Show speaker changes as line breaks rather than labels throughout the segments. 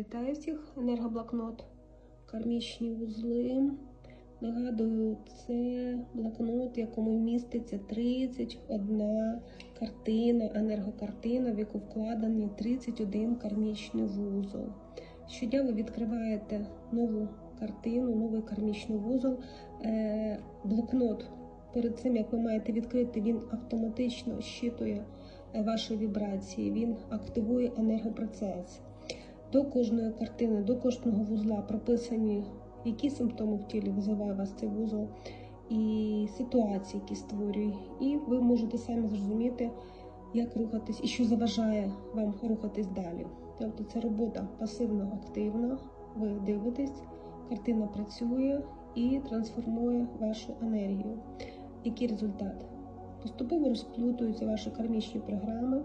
Вітаю всіх, енергоблокнот, кармічні вузли. Нагадую, це блокнот, в якому міститься 31 картина, енергокартина, в яку вкладені 31 кармічний вузол. Щодня ви відкриваєте нову картину, новий кармічний вузол. Е, Блокнот перед цим, як ви маєте відкрити, він автоматично щитує е, ваші вібрації, він активує енергопроцес. До кожної картини, до кожного вузла прописані, які симптоми в тілі визиває вас цей вузол, і ситуації, які створює. І ви можете самі зрозуміти, як рухатись і що заважає вам рухатись далі. Тобто це робота пасивно-активна. Ви дивитесь, картина працює і трансформує вашу енергію. Який результат? Поступово розплутуються ваші кармічні програми.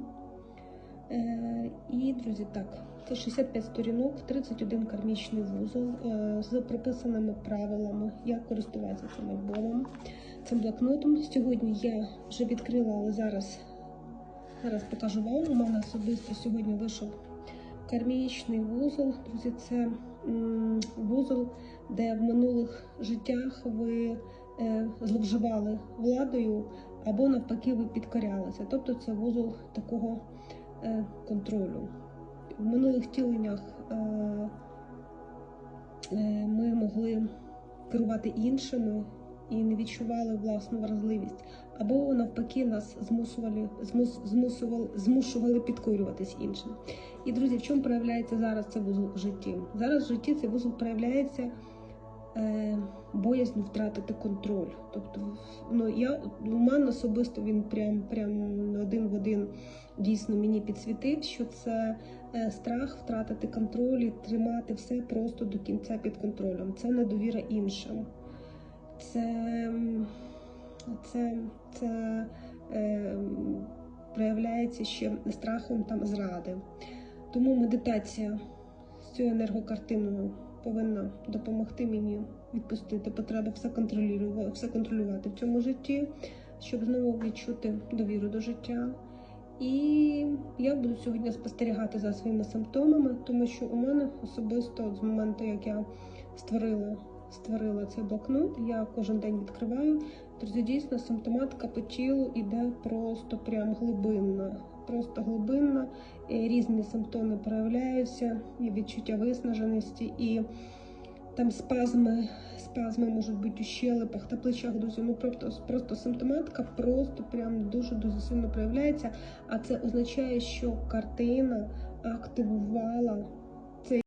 І, друзі, так, це 65 сторінок, 31 кармічний вузол е, з прописаними правилами, як користуватися цим альбомом, цим блокнотом. Сьогодні я вже відкрила, але зараз, зараз покажу вам. У мене особисто сьогодні вийшов кармічний вузол. Друзі, це вузол, де в минулих життях ви е, зловживали владою або навпаки ви підкорялися. Тобто це вузол такого контролю. В минулих втіленнях е, е, ми могли керувати іншими і не відчували власну вразливість, або навпаки нас змусували, змус, змушували підкорюватись іншим. І друзі, в чому проявляється зараз цей вузол в житті? Зараз в житті цей вузол проявляється е, боязнь втратити контроль. Тобто, ну я мене особисто він прям прям один в один дійсно мені підсвітив, що це е, страх втратити контроль і тримати все просто до кінця під контролем. Це недовіра іншим. Це, це, це е, проявляється ще страхом там зради. Тому медитація з цією енергокартиною повинна допомогти мені відпустити потреби все контролювати, все контролювати в цьому житті, щоб знову відчути довіру до життя. І я буду сьогодні спостерігати за своїми симптомами, тому що у мене особисто з моменту, як я створила, створила цей блокнот, я кожен день відкриваю. Друзі, дійсно, симптоматика по тілу іде просто прям глибинна. Просто глибинна, і різні симптоми проявляються, і відчуття виснаженості, і там спазми, спазми можуть бути у щелепах та плечах, друзі. Ну просто, просто симптоматика просто прям дуже дуже сильно проявляється. А це означає, що картина активувала